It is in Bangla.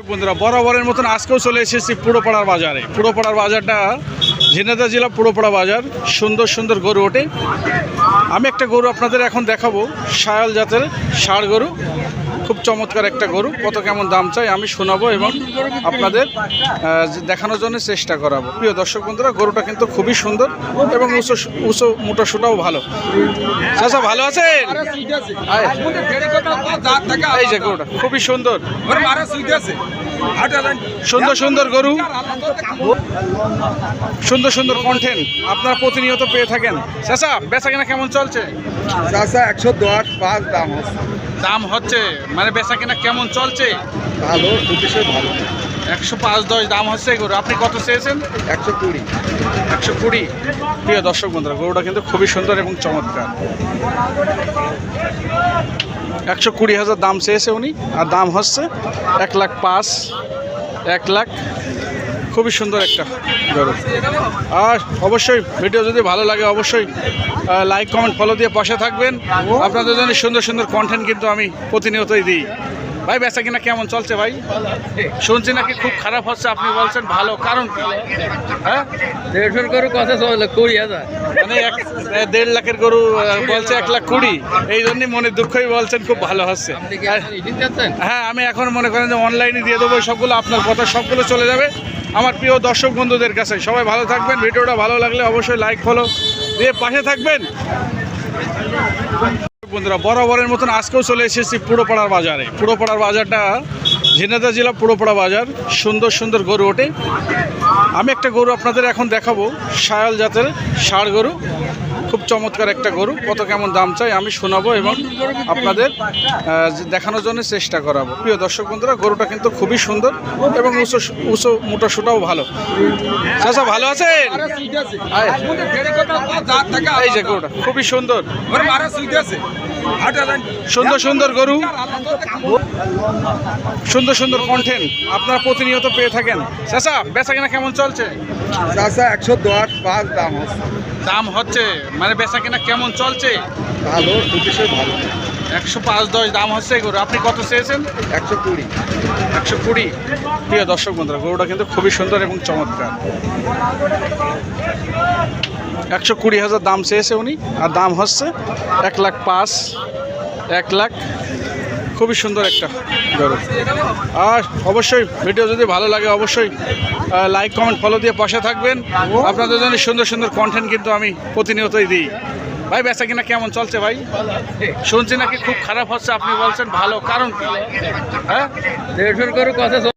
বন্ধুরা, বরাবরের মতন আজকেও চলে এসেছি পুরোপাড়ার বাজারে। পুরোপাড়ার বাজারটা ঝিনাদা জেলা পুরোপাড়া বাজার। সুন্দর সুন্দর গরু ওঠে। আমি একটা গরু আপনাদের এখন দেখাবো সায়াল জাতের ষাড় গরু। খুব চমৎকার একটা গরু, কত কেমন দাম চাই আমি শোনাবো এবং আপনাদের দেখানোর জন্য চেষ্টা করাবো। প্রিয় দর্শক বন্ধুরা, গরুটা কিন্তু খুবই সুন্দর এবং উঁচু উঁচু মোটা সুটাও ভালো। চাচা, ভালো আয়। এই যে গরুটা, খুবই সুন্দর। সুন্দর সুন্দর গরু। সুন্দর সুন্দর কন্টেন্ট আপনারা প্রতিনিয়ত পেয়ে থাকেন। চাচা, বেচা কেনা কেমন চলছে? চাষা একশো দশ পাঁচ দাম আছে। দাম হচ্ছে? মানে বেচা কেনা কেমন চলছে? ভালো দুটিশো ভালো। একশো পাঁচ দশ দাম হচ্ছে গরু আপনি কত চেয়েছেন? একশো কুড়ি। একশো কুড়ি? প্রিয় দর্শক বন্ধুরা গরুটা কিন্তু খুবই সুন্দর এবং চমৎকার। একশো কুড়ি হাজার দাম চেয়েছে উনি আর দাম হচ্ছে এক লাখ পাঁচ এক লাখ খুবই সুন্দর একটা গরু। আর অবশ্যই ভিডিও যদি ভালো লাগে অবশ্যই লাইক কমেন্ট ফলো দিয়ে পাশে থাকবেন। আপনাদের জন্য সুন্দর সুন্দর কন্টেন্ট কিন্তু আমি প্রতিনিয়তই দিই। ভাই বেচা কিনা কেমন চলছে ভাই? শুনছি নাকি খুব খারাপ হচ্ছে আপনি বলছেন ভালো। কারণ হ্যাঁ? দেড়শোর করে কথা চলে কুড়ি হাজার। মানে এক দেড় লাখের গরু বলছে এক লাখ কুড়ি। এই জন্যই মনে দুঃখই বলছেন খুব ভালো হচ্ছে। হ্যাঁ আমি এখন মনে করেন যে অনলাইনে দিয়ে দেবো সবগুলো আপনার কথা সবগুলো চলে যাবে। আমার প্রিয় দর্শক বন্ধুদের কাছে সবাই ভালো থাকবেন। ভিডিওটা ভালো লাগলে অবশ্যই লাইক ফলো দিয়ে পাশে থাকবেন। বন্ধুরা, বরাবরের মতন আজকেও চলে এসেছি পুরোপাড়ার বাজারে। পুরোপাড়ার বাজারটা ঝিনাদা জেলা পুরোপাড়া বাজার। সুন্দর সুন্দর গরু ওঠে। আমি একটা গরু আপনাদের এখন দেখাবো, সায়াল জাতের ষাড় গরু। খুব চমৎকার একটা গরু, কত কেমন দাম চাই আমি শোনাবো এবং আপনাদের দেখানোর জন্য চেষ্টা করাবো। প্রিয় দর্শক বন্ধুরা, গরুটা কিন্তু খুবই সুন্দর এবং উঁচু উঁচু মোটা সুটাও ভালো। চাষা ভালো আছেন? এই যে গরুটা, খুবই সুন্দর। সুন্দর সুন্দর গরু সুন্দর সুন্দর কন্টেন্ট আপনারা প্রতিনিয়ত পেয়ে থাকেন। চাষা বেচা কেনা কেমন চলছে? চাষা একশো দশ পাঁচ দাম হচ্ছে দাম হচ্ছে মানে বেচা কেনা কেমন চলছে? ভালো দুটিশো ভালো। একশো পাঁচ দশ দাম হচ্ছে এই গরু আপনি কত চেয়েছেন? একশো কুড়ি। একশো কুড়ি। প্রিয় দর্শক বন্ধুরা গরুটা কিন্তু খুবই সুন্দর এবং চমৎকার। একশো কুড়ি হাজার দাম চেয়েছে উনি আর দাম হচ্ছে এক লাখ পাঁচ এক লাখ। খুবই সুন্দর একটা গরু। আর অবশ্যই ভিডিও যদি ভালো লাগে অবশ্যই লাইক কমেন্ট ফলো দিয়ে পাশে থাকবেন। আপনাদের জন্য সুন্দর সুন্দর কন্টেন্ট কিন্তু আমি প্রতিনিয়তই দিই। ভাই, বেচা কিনা কেমন চলছে ভাই? শুনছি নাকি খুব খারাপ হচ্ছে, আপনি বলছেন ভালো, কারণ কি? হ্যাঁ? দেড়শোর কথা